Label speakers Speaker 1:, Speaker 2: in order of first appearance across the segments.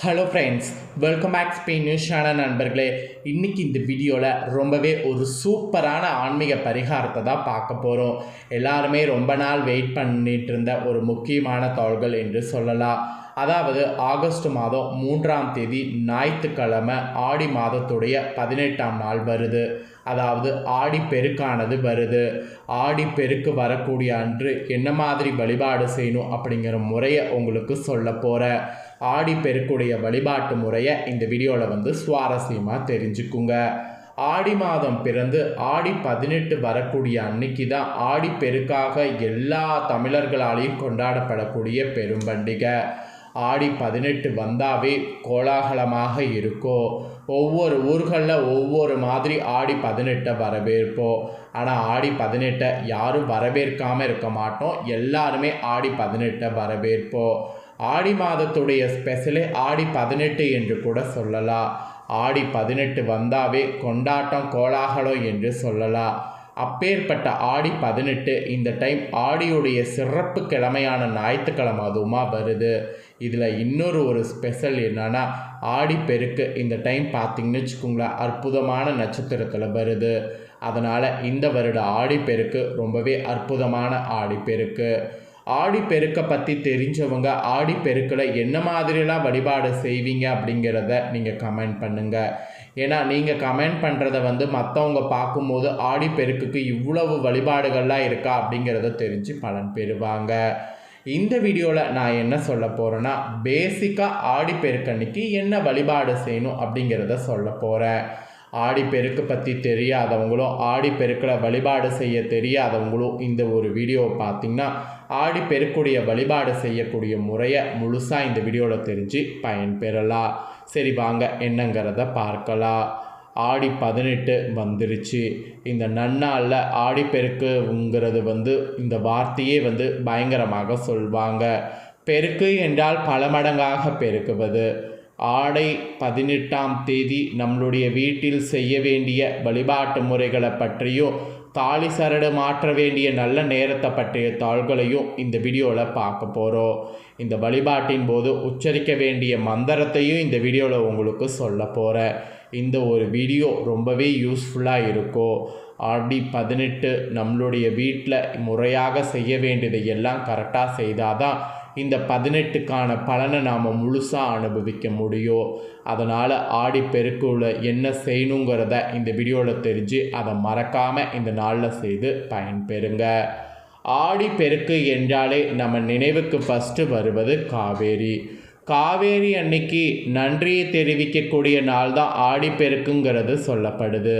Speaker 1: Hello friends welcome back Spain news channel நண்பர்களே. இன்றைக்கி இந்த வீடியோவில் ரொம்பவே ஒரு சூப்பரான ஆன்மீக பரிகாரத்தை தான் பார்க்க போகிறோம் எல்லாருமே ரொம்ப நாள் வெயிட் பண்ணிட்டு இருந்த ஒரு முக்கியமான தாள்கள் என்று சொல்லலாம். அதாவது ஆகஸ்ட் மாதம் மூன்றாம் தேதி ஞாயிற்றுக்கிழமை ஆடி மாதத்துடைய பதினெட்டாம் நாள் வருது. அதாவது ஆடி பெருக்கானது வருது. ஆடி பெருக்கு வரக்கூடிய அன்று என்ன மாதிரி வழிபாடு செய்யணும் அப்படிங்கிற முறையை உங்களுக்கு சொல்ல போகிறேன் ஆடி பெருக்குடைய வழிபாட்டு முறையை இந்த வீடியோவில் வந்து சுவாரஸ்யமாக தெரிஞ்சுக்குங்க. ஆடி மாதம் பிறந்து ஆடி பதினெட்டு வரக்கூடிய அன்னைக்கு தான் ஆடி பெருக்காக எல்லா தமிழர்களாலையும் கொண்டாடப்படக்கூடிய பெரும்பண்டிகை ஆடி பதினெட்டு வந்தாவே கோலாகலமாக இருக்கும். ஒவ்வொரு ஊர்களில் ஒவ்வொரு மாதிரி ஆடி பதினெட்டை வரவேற்போம். ஆனால் ஆடி பதினெட்டை யாரும் வரவேற்காமல் இருக்க மாட்டோம். எல்லாருமே ஆடி பதினெட்டை வரவேற்போம். ஆடி மாதத்துடைய ஸ்பெஷலே ஆடி பதினெட்டு என்று கூட சொல்லலாம் ஆடி பதினெட்டு வந்தாவே கொண்டாட்டம் கோலாகலம் என்று சொல்லலாம் அப்பேற்பட்ட ஆடி பதினெட்டு இந்த டைம் ஆடியுடைய சிறப்பு கிழமையான ஞாயிற்றுக்கிழமை அதுவுமா வருது. இதில் இன்னொரு ஒரு ஸ்பெஷல் என்னன்னா ஆடி பெருக்கு இந்த டைம் பார்த்தீங்கன்னு வச்சுக்கோங்களேன் அற்புதமான நட்சத்திரத்தில் வருது. அதனால் இந்த வருட ஆடி பெருக்கு ரொம்பவே அற்புதமான ஆடி ஆடிப்பெருக்கை ஆடி பெருக்கை பற்றி தெரிஞ்சவங்க ஆடி பெருக்கில் என்ன மாதிரிலாம் வழிபாடு செய்வீங்க அப்படிங்கிறத நீங்கள் கமெண்ட் பண்ணுங்கள் ஏன்னா நீங்கள் கமெண்ட் பண்ணுறத வந்து மற்றவங்க பார்க்கும்போது ஆடி பெருக்குக்கு இவ்வளவு வழிபாடுகள்லாம் இருக்கா அப்படிங்கிறத தெரிஞ்சு பலன் பெறுவாங்க. இந்த வீடியோவில் நான் என்ன சொல்ல போகிறேன்னா பேசிக்காக ஆடி பெருக்கன்னைக்கு என்ன வழிபாடு செய்யணும் அப்படிங்கிறத சொல்ல போகிறேன் ஆடி பெருக்கு பற்றி தெரியாதவங்களும் ஆடி பெருக்கில் வழிபாடு செய்ய தெரியாதவங்களும் இந்த ஒரு வீடியோவை பார்த்திங்கன்னா ஆடி பெருக்குடைய வழிபாடு செய்யக்கூடிய முறையை முழுசாக இந்த வீடியோவில் தெரிஞ்சு பயன்பெறலாம். சரி வாங்க என்னங்கிறத பார்க்கலாம். ஆடி பதினெட்டு வந்துருச்சு. இந்த நன்னாளில் ஆடிப்பெருக்குங்கிறது வந்து இந்த வார்த்தையே வந்து பயங்கரமாக சொல்வாங்க. பெருக்கு என்றால் பல மடங்காக பெருக்குவது. ஆடை பதினெட்டாம் தேதி நம்மளுடைய வீட்டில் செய்ய வேண்டிய வழிபாட்டு முறைகளை பற்றியும் தாலி சரடு மாற்ற வேண்டிய நல்ல நேரத்தை பற்றிய தாள்களையும் இந்த வீடியோவில் பார்க்க போகிறோம் இந்த வழிபாட்டின் போது உச்சரிக்க வேண்டிய மந்திரத்தையும் இந்த வீடியோவில் உங்களுக்கு சொல்ல போகிறேன் இந்த ஒரு வீடியோ ரொம்பவே யூஸ்ஃபுல்லாக இருக்கும். ஆடி பதினெட்டு நம்மளுடைய வீட்டில் முறையாக செய்ய வேண்டியதை எல்லாம் கரெக்டாக செய்தால் தான் இந்த பதினெட்டுக்கான பலனை நாம் முழுசாக அனுபவிக்க முடியும் அதனால் ஆடி பெருக்குள்ள என்ன செய்யணுங்கிறத இந்த வீடியோவில் தெரிஞ்சு அதை மறக்காமல் இந்த நாளில் செய்து பயன்பெறுங்க. ஆடி பெருக்கு என்றாலே நம்ம நினைவுக்கு ஃபஸ்ட்டு வருவது காவேரி. காவேரி அன்னைக்கு நன்றியை தெரிவிக்கக்கூடிய நாள் தான் ஆடி பெருக்குங்கிறது சொல்லப்படுது.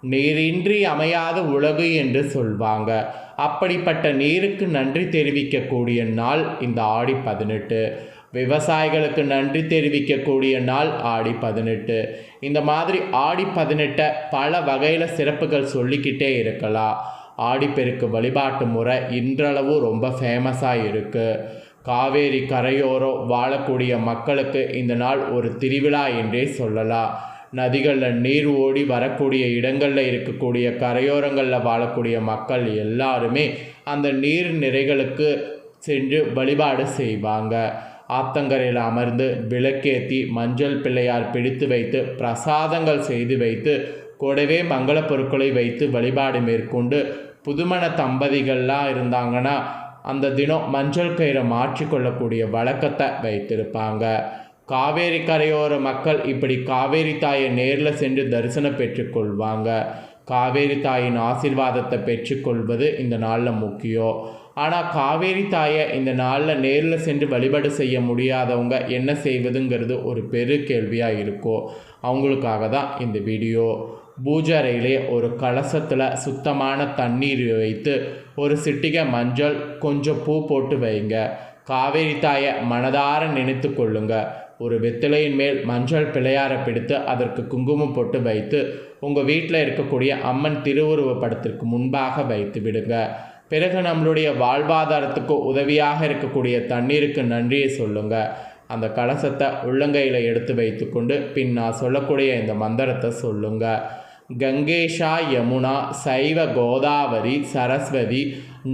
Speaker 1: நீரின்றி அமையாத உலகு என்று சொல்வாங்க. அப்படிப்பட்ட நீருக்கு நன்றி தெரிவிக்கக்கூடிய நாள் இந்த ஆடி பதினெட்டு. விவசாயிகளுக்கு நன்றி தெரிவிக்கக்கூடிய நாள் ஆடி பதினெட்டு. இந்த மாதிரி ஆடி பதினெட்டை பல வகையில் சிறப்புகள் சொல்லிக்கிட்டே இருக்கலாம். ஆடிப்பெருக்கு வழிபாட்டு முறை இன்றளவு ரொம்ப ஃபேமஸாக இருக்குது காவேரி கரையோரம் வாழக்கூடிய மக்களுக்கு இந்த நாள் ஒரு திருவிழா என்றே சொல்லலாம். நதிகளில் நீர் ஓடி வரக்கூடிய இடங்களில் இருக்கக்கூடிய கரையோரங்களில் வாழக்கூடிய மக்கள் எல்லாருமே அந்த நீர் நிறைகளுக்கு சென்று வழிபாடு செய்வாங்க. ஆத்தங்கரையில் அமர்ந்து விளக்கேற்றி மஞ்சள் பிள்ளையார் பிடித்து வைத்து பிரசாதங்கள் செய்து வைத்து கூடவே மங்கள பொருட்களை வைத்து வழிபாடு மேற்கொண்டு புதுமண தம்பதிகள்லாம் இருந்தாங்கன்னா அந்த தினம் மஞ்சள் கயிறை மாற்றிக்கொள்ளக்கூடிய வழக்கத்தை வைத்திருப்பாங்க. காவேரி கரையோர மக்கள் இப்படி காவேரி தாயை நேரில் சென்று தரிசனம் பெற்றுக்கொள்வாங்க. காவேரி தாயின் ஆசிர்வாதத்தை பெற்றுக்கொள்வது இந்த நாளில் முக்கியம். ஆனால் காவேரி தாயை இந்த நாளில் நேரில் சென்று வழிபாடு செய்ய முடியாதவங்க என்ன செய்வதுங்கிறது ஒரு பெரு கேள்வியாக இருக்கும். அவங்களுக்காக தான் இந்த வீடியோ. பூஜை ஒரு கலசத்தில் சுத்தமான தண்ணீர் வைத்து ஒரு சிட்டிகை மஞ்சள் கொஞ்சம் பூ போட்டு வைங்க. காவேரி தாயை மனதார நினைத்து கொள்ளுங்கள் ஒரு வெத்திலையின் மேல் மஞ்சள் பிள்ளையாரை பிடித்து அதற்கு குங்குமம் போட்டு வைத்து உங்கள் வீட்டில் இருக்கக்கூடிய அம்மன் திருவுருவ படத்திற்கு முன்பாக வைத்து விடுங்க. பிறகு நம்மளுடைய வாழ்வாதாரத்துக்கு உதவியாக இருக்கக்கூடிய தண்ணீருக்கு நன்றியை சொல்லுங்கள் அந்த கலசத்தை உள்ளங்கையில் எடுத்து வைத்துக்கொண்டு பின் நான் சொல்லக்கூடிய இந்த மந்திரத்தை சொல்லுங்கள் கங்கேஷா யமுனா சைவ கோதாவரி சரஸ்வதி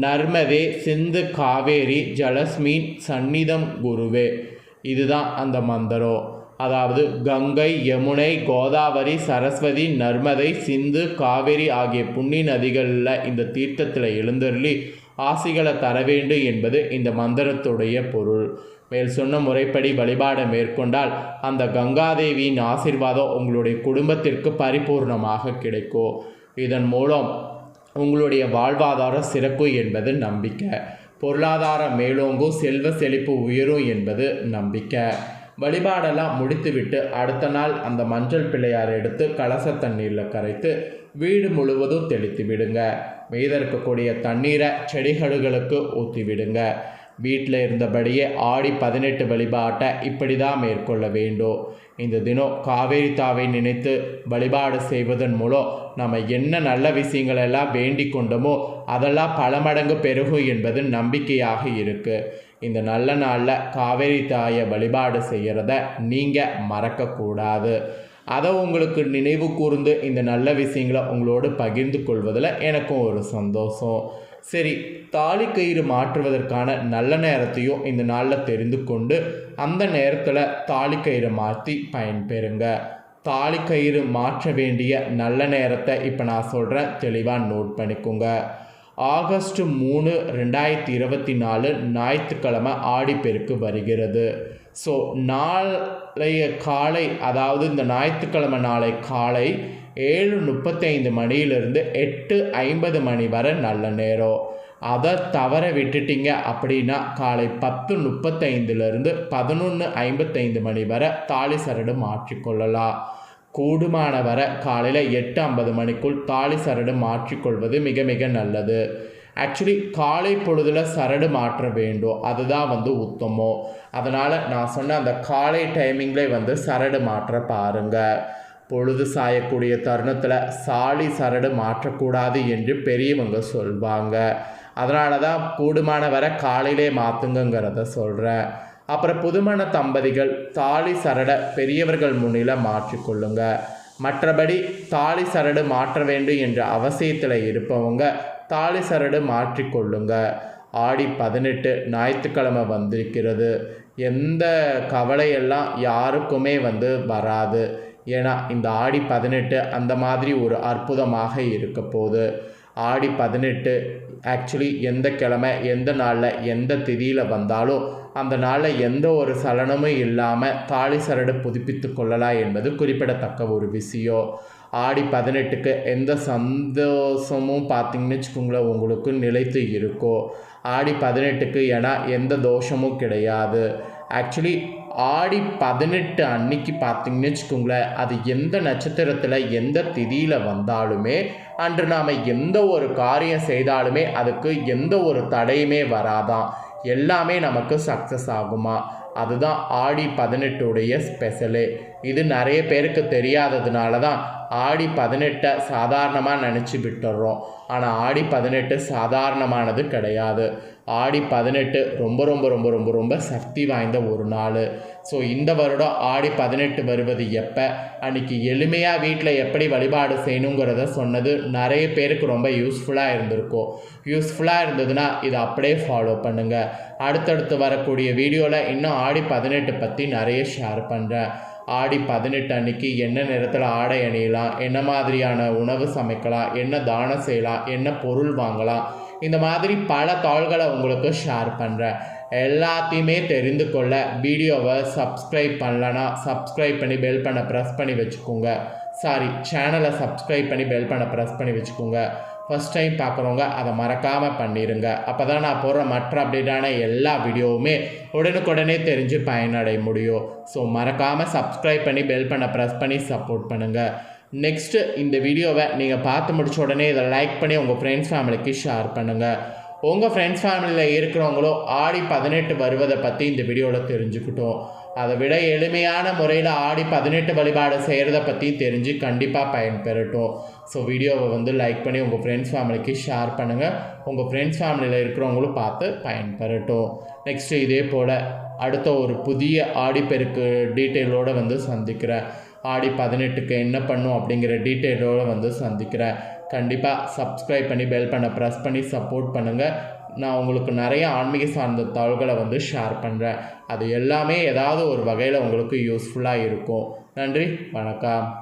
Speaker 1: நர்மதே சிந்து காவேரி ஜலஸ்மீன் சந்நிதம் குருவே. இதுதான் அந்த மந்திரம் அதாவது கங்கை யமுனை கோதாவரி சரஸ்வதி நர்மதை சிந்து காவேரி ஆகிய புண்ணிய நதிகளில் இந்த தீர்த்தத்தில் எழுந்தருளி ஆசிகளை தர வேண்டும் என்பது இந்த மந்திரத்துடைய பொருள். மேல் சொன்ன முறைப்படி வழிபாடை மேற்கொண்டால் அந்த கங்காதேவியின் ஆசிர்வாதம் உங்களுடைய குடும்பத்திற்கு பரிபூர்ணமாக கிடைக்கும். இதன் மூலம் உங்களுடைய வாழ்வாதாரம் சிறக்கும் என்பது நம்பிக்கை. பொருளாதார மேலோங்கும் செல்வ செழிப்பு உயரும் என்பது நம்பிக்கை. வழிபாடெல்லாம் முடித்துவிட்டு அடுத்த நாள் அந்த மஞ்சள் பிள்ளையார் எடுத்து கலச தண்ணீரில் கரைத்து வீடு முழுவதும் தெளித்து விடுங்க. மீத இருக்கக்கூடிய தண்ணீரை செடிகளுக்கு ஊற்றி விடுங்க. வீட்டில் இருந்தபடியே ஆடி பதினெட்டு வழிபாட்டை இப்படி தான் மேற்கொள்ள வேண்டும். இந்த தினம் காவேரி தாவை நினைத்து வழிபாடு செய்வதன் மூலம் நம்ம என்ன நல்ல விஷயங்கள் எல்லாம் வேண்டிக் கொண்டோமோ அதெல்லாம் பல மடங்கு பெருகும் என்பது நம்பிக்கையாக இருக்குது இந்த நல்ல நாளில் காவேரி தாயை வழிபாடு செய்கிறத நீங்கள் மறக்கக்கூடாது. அதை உங்களுக்கு நினைவு கூர்ந்து இந்த நல்ல விஷயங்களை உங்களோடு பகிர்ந்து கொள்வதில் எனக்கும் ஒரு சந்தோஷம். சரி தாலி கயிறு மாற்றுவதற்கான நல்ல நேரத்தையும் இந்த நாளில் தெரிந்து கொண்டு அந்த நேரத்தில் தாலி கயிறு மாற்றி பயன்பெறுங்க. தாலி கயிறு மாற்ற வேண்டிய நல்ல நேரத்தை இப்போ நான் சொல்கிறேன் தெளிவாக நோட் பண்ணிக்கோங்க. ஆகஸ்ட் மூணு ரெண்டாயிரத்தி இருபத்தி நாலு ஞாயிற்றுக்கிழமை ஆடிப்பெருக்கு வருகிறது. ஸோ நாளைய காலை அதாவது இந்த ஞாயிற்றுக்கிழமை நாளை காலை ஏழு முப்பத்தைந்து மணியிலிருந்து எட்டு ஐம்பது மணி வரை நல்ல நேரம். அதை தவற விட்டுட்டீங்க அப்படின்னா காலை பத்து முப்பத்தைந்துலேருந்து பதினொன்று ஐம்பத்தைந்து மணி வரை தாலி சரடு மாற்றிக்கொள்ளலாம். கூடுமான வரை காலையில் எட்டு ஐம்பது மணிக்குள் தாலி சரடு மாற்றிக்கொள்வது மிக மிக நல்லது. ஆக்சுவலி காலை பொழுதில் சரடு மாற்ற வேண்டும். அதுதான் வந்து உத்தமம். அதனால் நான் சொன்ன அந்த காலை டைமிங்கில் வந்து சரடு மாற்ற பாருங்கள் பொழுது சாயக்கூடிய தருணத்தில் சாலி சரடு மாற்றக்கூடாது என்று பெரியவங்க சொல்வாங்க. அதனால தான் கூடுமான வர காலையிலே மாற்றுங்கிறத சொல்கிறேன் அப்புறம் புதுமண தம்பதிகள் தாலி சரடை பெரியவர்கள் முன்னில மாற்றிக்கொள்ளுங்க. மற்றபடி தாலி சரடு மாற்ற வேண்டும் என்ற அவசியத்தில் இருப்பவங்க தாலி சரடு மாற்றிக்கொள்ளுங்க. ஆடி பதினெட்டு ஞாயிற்றுக்கிழமை வந்திருக்கிறது. எந்த கவலையெல்லாம் யாருக்குமே வந்து வராது. ஏன்னா இந்த ஆடி பதினெட்டு அந்த மாதிரி ஒரு அற்புதமாக இருக்க போகுது. ஆடி பதினெட்டு ஆக்சுவலி எந்த கிழமை எந்த நாளில் எந்த திதியில் வந்தாலும் அந்த நாளில் எந்த ஒரு சலனமும் இல்லாமல் தாலி சரடு புதுப்பித்து கொள்ளலாம் என்பது குறிப்பிடத்தக்க ஒரு விஷயம். ஆடி பதினெட்டுக்கு எந்த சந்தோஷமும் பார்த்தீங்கன்னு வச்சுக்கோங்களேன் உங்களுக்கு நிலைத்து இருக்கோ ஆடி பதினெட்டுக்கு ஏன்னா எந்த தோஷமும் கிடையாது. ஆக்சுவலி ஆடி பதினெட்டு அன்னைக்கு பார்த்தீங்கன்னு வச்சுக்கோங்களேன் அது எந்த நட்சத்திரத்தில் எந்த திதியில் வந்தாலுமே அன்று நாம் எந்த ஒரு காரியம் செய்தாலுமே அதுக்கு எந்த ஒரு தடையுமே வராதான் எல்லாமே நமக்கு சக்ஸஸ் ஆகுமா? அதுதான் ஆடி பதினெட்டுடைய ஸ்பெஷலு இது நிறைய பேருக்கு தெரியாததுனால தான் ஆடி பதினெட்டை சாதாரணமாக நினச்சி விட்டுறோம். ஆனால் ஆடி பதினெட்டு சாதாரணமானது கிடையாது. ஆடி பதினெட்டு ரொம்ப ரொம்ப ரொம்ப ரொம்ப ரொம்ப சக்தி வாய்ந்த ஒரு நாள். ஸோ இந்த வருடம் ஆடி பதினெட்டு வருவது எப்போ? அன்றைக்கி எளிமையாக வீட்டில் எப்படி வழிபாடு செய்யணுங்கிறத சொன்னது நிறைய பேருக்கு ரொம்ப யூஸ்ஃபுல்லாக இருந்திருக்கும் யூஸ்ஃபுல்லாக இருந்ததுன்னா இதை அப்படியே ஃபாலோ பண்ணுங்கள் அடுத்தடுத்து வரக்கூடிய வீடியோவில் இன்னும் ஆடி பதினெட்டு பற்றி நிறைய ஷேர் பண்ணுறேன் ஆடி பதினெட்டு அன்னைக்கு என்ன நேரத்தில் ஆடை அணியலாம்? என்ன மாதிரியான உணவு சமைக்கலாம்? என்ன தானம் செய்யலாம்? என்ன பொருள் வாங்கலாம்? இந்த மாதிரி பல தாள்களை உங்களுக்கு ஷேர் பண்ணுறேன் எல்லாத்தையுமே தெரிந்து கொள்ள வீடியோவை சப்ஸ்கிரைப் பண்ணலன்னா சப்ஸ்கிரைப் பண்ணி பெல் பண்ண ப்ரெஸ் பண்ணி வச்சுக்கோங்க. சாரி சேனலை சப்ஸ்கிரைப் பண்ணி பெல் பண்ண ப்ரெஸ் பண்ணி வச்சுக்கோங்க. ஃபஸ்ட் டைம் பார்க்குறவங்க அதை மறக்காமல் பண்ணிடுங்க அப்போ தான் நான் போடுற மற்ற அப்டேட்டான எல்லா வீடியோவுமே உடனுக்குடனே தெரிஞ்சு பயனடைய முடியும். ஸோ மறக்காமல் சப்ஸ்கிரைப் பண்ணி பெல் பண்ண ப்ரெஸ் பண்ணி சப்போர்ட் பண்ணுங்கள் நெக்ஸ்ட்டு இந்த வீடியோவை நீங்கள் பார்த்து முடிச்ச உடனே இதை லைக் பண்ணி உங்கள் ஃப்ரெண்ட்ஸ் ஃபேமிலிக்கு ஷேர் பண்ணுங்கள் உங்கள் ஃப்ரெண்ட்ஸ் ஃபேமிலியில் இருக்கிறவங்களோ ஆடி பதினெட்டு வருவதை பற்றி இந்த வீடியோவில் தெரிஞ்சுக்கிட்டோம். அதை விட எளிமையான முறையில் ஆடி பதினெட்டு வழிபாடு செய்கிறத பற்றி தெரிஞ்சு கண்டிப்பாக பயன்பெறட்டும். ஸோ வீடியோவை வந்து லைக் பண்ணி உங்கள் ஃப்ரெண்ட்ஸ் ஃபேமிலிக்கு ஷேர் பண்ணுங்கள் உங்கள் ஃப்ரெண்ட்ஸ் ஃபேமிலியில் இருக்கிறவங்களும் பார்த்து பயன்பெறட்டும். நெக்ஸ்ட்டு இதே போல் அடுத்த ஒரு புதிய ஆடிப்பெருக்கு டீட்டெயிலோடு வந்து சந்திக்கிறேன். ஆடி பதினெட்டுக்கு என்ன பண்ணும் அப்படிங்கிற டீட்டெயிலோடு வந்து சந்திக்கிறேன். கண்டிப்பாக சப்ஸ்கிரைப் பண்ணி பெல் பண்ண ப்ரெஸ் பண்ணி சப்போர்ட் பண்ணுங்கள் நான் உங்களுக்கு நிறைய ஆன்மீக சார்ந்த தகவல்களை வந்து ஷேர் பண்ணுறேன் அது எல்லாமே ஏதாவது ஒரு வகையில் உங்களுக்கு யூஸ்ஃபுல்லாக இருக்கும். நன்றி வணக்கம்.